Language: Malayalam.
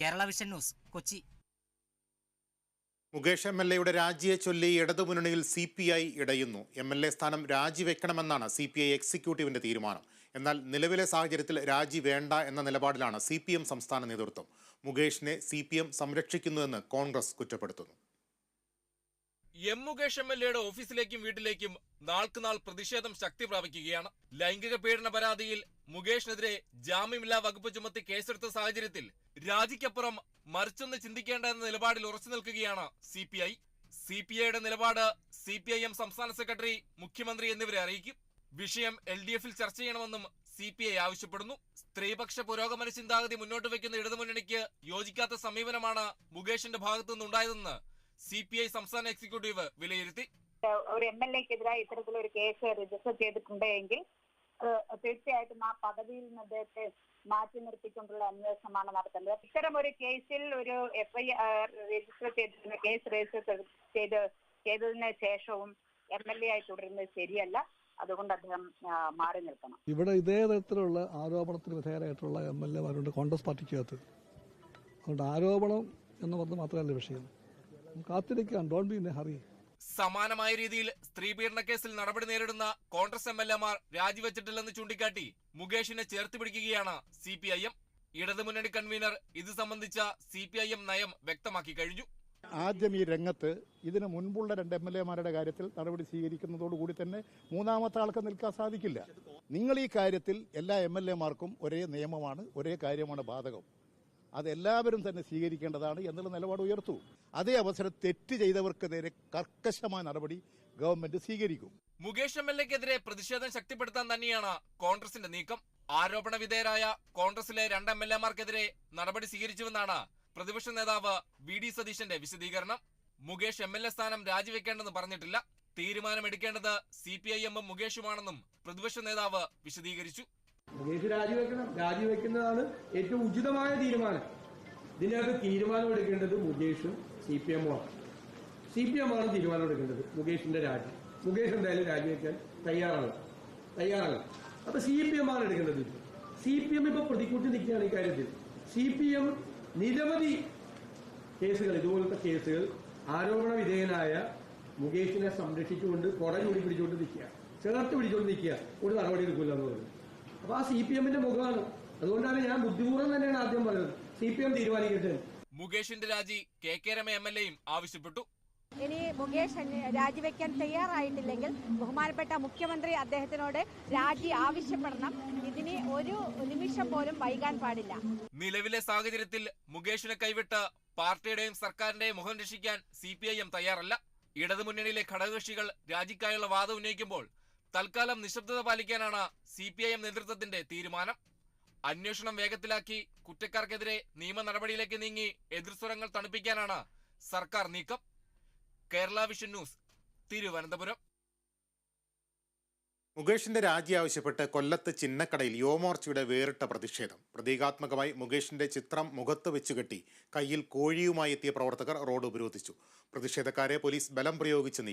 Kerala vision news Kochi. Mukesh M L എയുടെ രാജിയെ ചൊല്ലി ഇടതുമുന്നണിയിൽ സി പി ഐ ഇടയുന്നു. എം എൽ എ സ്ഥാനം രാജിവെക്കണമെന്നാണ് സി പി ഐ എക്സിക്യൂട്ടീവിന്റെ തീരുമാനം. എന്നാൽ നിലവിലെ സാഹചര്യത്തിൽ രാജി വേണ്ട എന്ന നിലപാടിലാണ് സി പി എം സംസ്ഥാന നേതൃത്വം. മുകേഷിനെ സി പി എം സംരക്ഷിക്കുന്നുവെന്ന് കോൺഗ്രസ് കുറ്റപ്പെടുത്തുന്നു. എം മുകേഷ് എം എൽ എയുടെ ഓഫീസിലേക്കും വീട്ടിലേക്കും നാൾക്കുനാൾ പ്രതിഷേധം ശക്തി പ്രാപിക്കുകയാണ്. ലൈംഗിക പീഡന പരാതിയിൽ മുകേഷിനെതിരെ ജാമ്യമില്ലാ വകുപ്പ് ചുമത്തി കേസെടുത്ത സാഹചര്യത്തിൽ രാജിക്കപ്പുറം മറിച്ചൊന്ന് ചിന്തിക്കേണ്ട എന്ന നിലപാടിൽ ഉറച്ചു നിൽക്കുകയാണ് C P I. C P ഐയുടെ നിലപാട് സി പി ഐ എം സംസ്ഥാന സെക്രട്ടറി മുഖ്യമന്ത്രി എന്നിവരെ അറിയിക്കും. വിഷയം എൽ ഡി എഫിൽ ചർച്ച ചെയ്യണമെന്നും സി പി ഐ ആവശ്യപ്പെടുന്നു. സ്ത്രീപക്ഷ പുരോഗമന ചിന്താഗതി മുന്നോട്ട് വയ്ക്കുന്ന ഇടതുമുന്നണിക്ക് യോജിക്കാത്ത സമീപനമാണ് മുകേഷിന്റെ ഭാഗത്തുനിന്ന് നിന്നുണ്ടായതെന്ന് സി പി ഐ സംസ്ഥാന എക്സിക്യൂട്ടീവ് വിലയിരുത്തി. ഒരു എം എൽ എക്കെതിരായി ഇത്തരത്തിലൊരു കേസ് രജിസ്റ്റർ ചെയ്തിട്ടുണ്ട് എങ്കിൽ തീർച്ചയായിട്ടും ആ പദവിയിൽ നിന്ന് അദ്ദേഹത്തെ മാറ്റി നിർത്തിക്കൊണ്ടുള്ള അന്വേഷണമാണ് നടത്തേണ്ടത്. ഇത്തരം ഒരു കേസിൽ ഒരു എഫ്ഐആർ രജിസ്റ്റർ ചെയ്തിരുന്ന കേസ് രജിസ്റ്റർ ചെയ്ത് ചെയ്തതിന് ശേഷവും എം എൽ എ ആയി തുടരുന്നത് ശരിയല്ല. അതുകൊണ്ട് അദ്ദേഹം മാറി നിൽക്കണം. ഇവിടെ ഇതേ തരത്തിലുള്ള ആരോപണത്തിന് വിധേയരായിട്ടുള്ള എം എൽ എമാരുണ്ട് കോൺഗ്രസ് പാർട്ടിക്കകത്ത്. അതുകൊണ്ട് ആരോപണം എന്ന് പറഞ്ഞ് മാത്രമല്ല വിഷയം. കാത്തിരിക്കാം don't be in a hurry സമാനമായ രീതിയിൽ സ്ത്രീപീഡന കേസിൽ നടപടി നേരിടുന്ന കോൺഗ്രസ് എം എൽ എമാർ രാജിവെച്ചിട്ടില്ലെന്ന് ചൂണ്ടിക്കാട്ടി മുകേഷിനെ ചേർത്ത് പിടിക്കുകയാണ് സി പി ഐ എം. ഇടതുമുന്നണി കൺവീനർ ഇത് സംബന്ധിച്ച സി പി ഐ എം നയം വ്യക്തമാക്കി കഴിഞ്ഞു. ആദ്യം ഈ രംഗത്ത് ഇതിനു മുൻപുള്ള രണ്ട് എം എൽ എമാരുടെ കാര്യത്തിൽ നടപടി സ്വീകരിക്കുന്നതോടുകൂടി തന്നെ മൂന്നാമത്തെ ആൾക്ക് നിൽക്കാൻ സാധിക്കില്ല. നിങ്ങൾ ഈ കാര്യത്തിൽ എല്ലാ എം എൽ എമാർക്കും ഒരേ നിയമമാണ് ഒരേ കാര്യമാണ് ബാധകം. അത് എല്ലാവരും തന്നെ സ്വീകരിക്കേണ്ടതാണ് എന്നുള്ള നിലപാട് ഉയർത്തു. അതേ അവസരം തെറ്റ് ചെയ്തവർക്ക് നേരെ കർക്കശമായ നടപടി ഗവൺമെന്റ് സ്വീകരിക്കും. മുകേഷ് എം എൽ എക്കെതിരെ പ്രതിഷേധം ശക്തിപ്പെടുത്താൻ തന്നെയാണ് കോൺഗ്രസിന്റെ നീക്കം. ആരോപണ വിധേയരായ കോൺഗ്രസിലെ രണ്ട് എം എൽ എമാർക്കെതിരെ നടപടി സ്വീകരിച്ചുവെന്നാണ് പ്രതിപക്ഷ നേതാവ് വി ഡി സതീശന്റെ വിശദീകരണം. മുകേഷ് എം എൽ എ സ്ഥാനം രാജിവെക്കേണ്ടെന്ന് പറഞ്ഞിട്ടില്ല. തീരുമാനമെടുക്കേണ്ടത് സി പി ഐ എമ്മും മുകേഷുമാണെന്നും പ്രതിപക്ഷ നേതാവ് വിശദീകരിച്ചു. മുകേഷ് രാജിവെക്കണം. രാജിവെക്കുന്നതാണ് ഏറ്റവും ഉചിതമായ തീരുമാനം. ഇതിനകത്ത് തീരുമാനം എടുക്കേണ്ടത് മുകേഷും സി പി എമ്മുമാണ് സി പി എമ്മാണ് ആണ് തീരുമാനം എടുക്കേണ്ടത് മുകേഷിന്റെ രാജി. മുകേഷ് എന്തായാലും രാജിവെക്കാൻ തയ്യാറാണ്. തയ്യാറാണ്. അപ്പൊ സി പി എം ആണ് എടുക്കേണ്ടത്. സി പി എം ഇപ്പൊ പ്രതിക്കൂട്ടി നിൽക്കുകയാണ് ഈ കാര്യത്തിൽ. സി പി എം നിരവധി കേസുകൾ ഇതുപോലത്തെ കേസുകൾ ആരോപണ വിധേയനായ മുകേഷിനെ സംരക്ഷിച്ചുകൊണ്ട് കൊട പിടിച്ചുകൊണ്ട് നിൽക്കുക ചേർത്ത് പിടിച്ചുകൊണ്ട് നിൽക്കുക ഒരു നടപടി എടുക്കില്ല എന്ന് പറഞ്ഞു അപ്പൊ ആ സി പി എമ്മിന്റെ മുഖമാണ്. അതുകൊണ്ടാണ് ഞാൻ ബുദ്ധിപൂർവം തന്നെയാണ് ആദ്യം പറയുന്നത് സി പി എം തീരുമാനിക്കട്ടെ. മുകേഷിന്റെ രാജി K K Rema M L എയും ആവശ്യപ്പെട്ടു. ഇനി മുകേഷ് രാജിവെക്കാൻ തയ്യാറായിട്ടില്ലെങ്കിൽ ബഹുമാനപ്പെട്ട മുഖ്യമന്ത്രി അദ്ദേഹത്തിനോട് രാജി ആവശ്യപ്പെടണം. ഇതിന് ഒരു നിമിഷം പോലും വൈകാൻ പാടില്ല. നിലവിലെ സാഹചര്യത്തിൽ മുകേഷിനെ കൈവിട്ട് പാർട്ടിയുടെയും സർക്കാരിന്റെയും മുഖം രക്ഷിക്കാൻ സി പി ഐ എം തയ്യാറല്ല. ഇടതുമുന്നണിയിലെ ഘടകകക്ഷികൾ രാജിക്കായുള്ള വാദം ഉന്നയിക്കുമ്പോൾ തൽക്കാലം നിശബ്ദത പാലിക്കാനാണ് സി പി ഐ എം നേതൃത്വത്തിന്റെ തീരുമാനം. അന്വേഷണം വേഗത്തിലാക്കി കുറ്റക്കാർക്കെതിരെ നിയമ നടപടിയിലേക്ക് നീങ്ങി എതിർസ്വരങ്ങൾ തണുപ്പിക്കാനാണ് സർക്കാർ നീക്കം. Kerala vision news Thiruvananthapuram. മുകേഷിന്റെ രാജി ആവശ്യപ്പെട്ട് കൊല്ലത്ത് ചിന്നക്കടയിൽ യുവമോർച്ചയുടെ വേറിട്ട പ്രതിഷേധം. പ്രതീകാത്മകമായി മുകേഷിന്റെ ചിത്രം മുഖത്ത് വെച്ചുകെട്ടി കയ്യിൽ കോഴിയുമായി എത്തിയ പ്രവർത്തകർ റോഡ് ഉപരോധിച്ചു. പ്രതിഷേധക്കാരെ പോലീസ് ബലം പ്രയോഗിച്ച് നീക്കി.